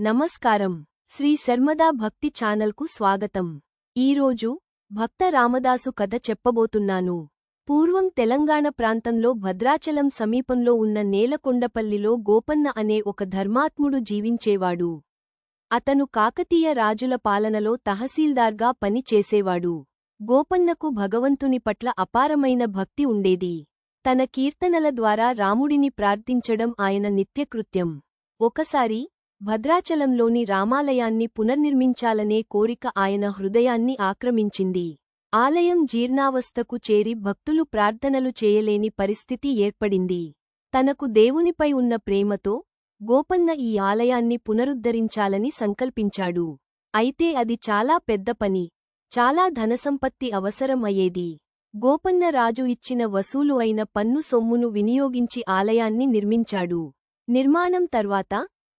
నమస్కారం. శ్రీ శర్మదా భక్తి ఛానల్కు స్వాగతం. ఈరోజు భక్త రామదాసు కథ చెప్పబోతున్నాను. పూర్వం తెలంగాణ ప్రాంతంలో భద్రాచలం సమీపంలో ఉన్న నేలకొండపల్లిలో గోపన్న అనే ఒక ధర్మాత్ముడు జీవించేవాడు. అతను కాకతీయ రాజుల పాలనలో తహసీల్దార్గా పని చేసేవాడు. గోపన్నకు భగవంతుని పట్ల అపారమైన భక్తి ఉండేది. తన కీర్తనల ద్వారా రాముడిని ప్రార్థించడం ఆయన నిత్యకృత్యం. ఒకసారి భద్రాచలంలోని రామాలయాన్ని పునర్నిర్మించాలనే కోరిక ఆయన హృదయాన్ని ఆక్రమించింది. ఆలయం జీర్ణావస్థకు చేరి భక్తులు ప్రార్థనలు చేయలేని పరిస్థితి ఏర్పడింది. తనకు దేవునిపై ఉన్న ప్రేమతో గోపన్న ఈ ఆలయాన్ని పునరుద్ధరించాలని సంకల్పించాడు. అయితే అది చాలా పెద్ద పని చాలా ధనసంపత్తి అవసరం అయ్యేది గోపన్న రాజు ఇచ్చిన వసూలు అయిన పన్ను సొమ్మును వినియోగించి ఆలయాన్ని నిర్మించాడు. నిర్మాణం తర్వాత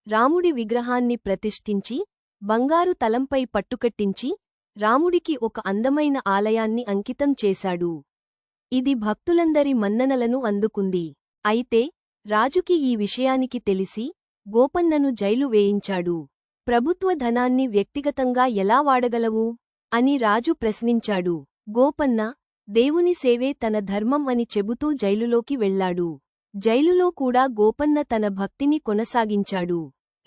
రాముడి విగ్రహాన్ని ప్రతిష్ఠించి బంగారు తలంపై పట్టుకట్టించి రాముడికి ఒక అందమైన ఆలయాన్ని అంకితం చేశాడు. ఇది భక్తులందరి మన్ననలను అందుకుంది. అయితే రాజుకి ఈ విషయానికి తెలిసి గోపన్నను జైలు వేయించాడు. ప్రభుత్వ ధనాన్ని వ్యక్తిగతంగా ఎలా వాడగలవు? అని రాజు ప్రశ్నించాడు. గోపన్న దేవుని సేవే తన ధర్మం అని చెబుతూ జైలులోకి వెళ్ళాడు జైలులో కూడా గోపన్న తన భక్తిని కొనసాగించాడు.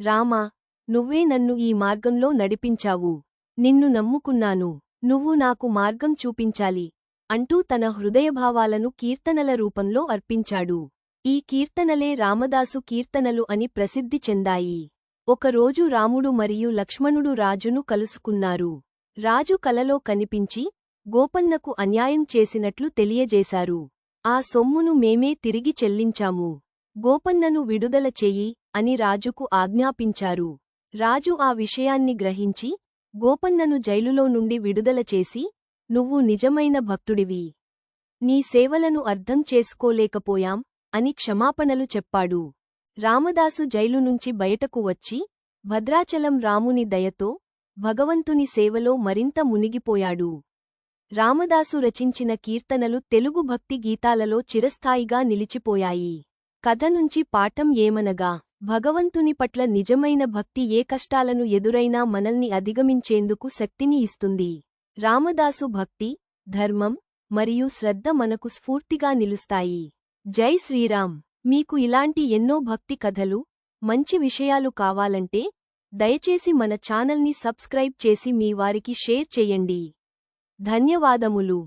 రామా నువ్వే నన్ను ఈ మార్గంలో నడిపించావు. నిన్ను నమ్ముకున్నాను. నువ్వు నాకు మార్గం చూపించాలి అంటూ తన హృదయభావాలను కీర్తనల రూపంలో అర్పించాడు. ఈ కీర్తనలే రామదాసు కీర్తనలు అని ప్రసిద్ధి చెందాయి. ఒకరోజు రాముడు మరియు లక్ష్మణుడు రాజును కలుసుకున్నారు. రాజు కలలో కనిపించి గోపన్నకు అన్యాయం చేసినట్లు తెలియజేశారు. ఆ సొమ్మును మేమే తిరిగి చెల్లించాము. గోపన్నను విడుదల చెయ్యి అని రాజుకు ఆజ్ఞాపించారు. రాజు ఆ విషయాన్ని గ్రహించి గోపన్నను జైలులో నుండి విడుదల చేసి నువ్వు నిజమైన భక్తుడివి. నీ సేవలను అర్థం చేసుకోలేకపోయాం అని క్షమాపణలు చెప్పాడు. రామదాసు జైలు నుంచి బయటకు వచ్చి భద్రాచలం రాముని దయతో భగవంతుని సేవలో మరింత మునిగిపోయాడు. రామదాసు రచించిన కీర్తనలు తెలుగు భక్తి గీతాలలో చిరస్థాయిగా నిలిచిపోయాయి. కథ నుంచి పాఠం ఏమనగా భగవంతుని పట్ల నిజమైన భక్తి ఏ కష్టాలను ఎదురైనా మనల్ని అధిగమించేందుకు శక్తిని ఇస్తుంది. రామదాసు భక్తి ధర్మం మరియు శ్రద్ధ మనకు స్ఫూర్తిగా నిలుస్తాయి. జై శ్రీరామ్! మీకు ఇలాంటి ఎన్నో భక్తి కథలు మంచి విషయాలు కావాలంటే దయచేసి మన ఛానల్ని సబ్స్క్రైబ్ చేసి మీ వారికి షేర్ చేయండి. ధన్యవాదములు.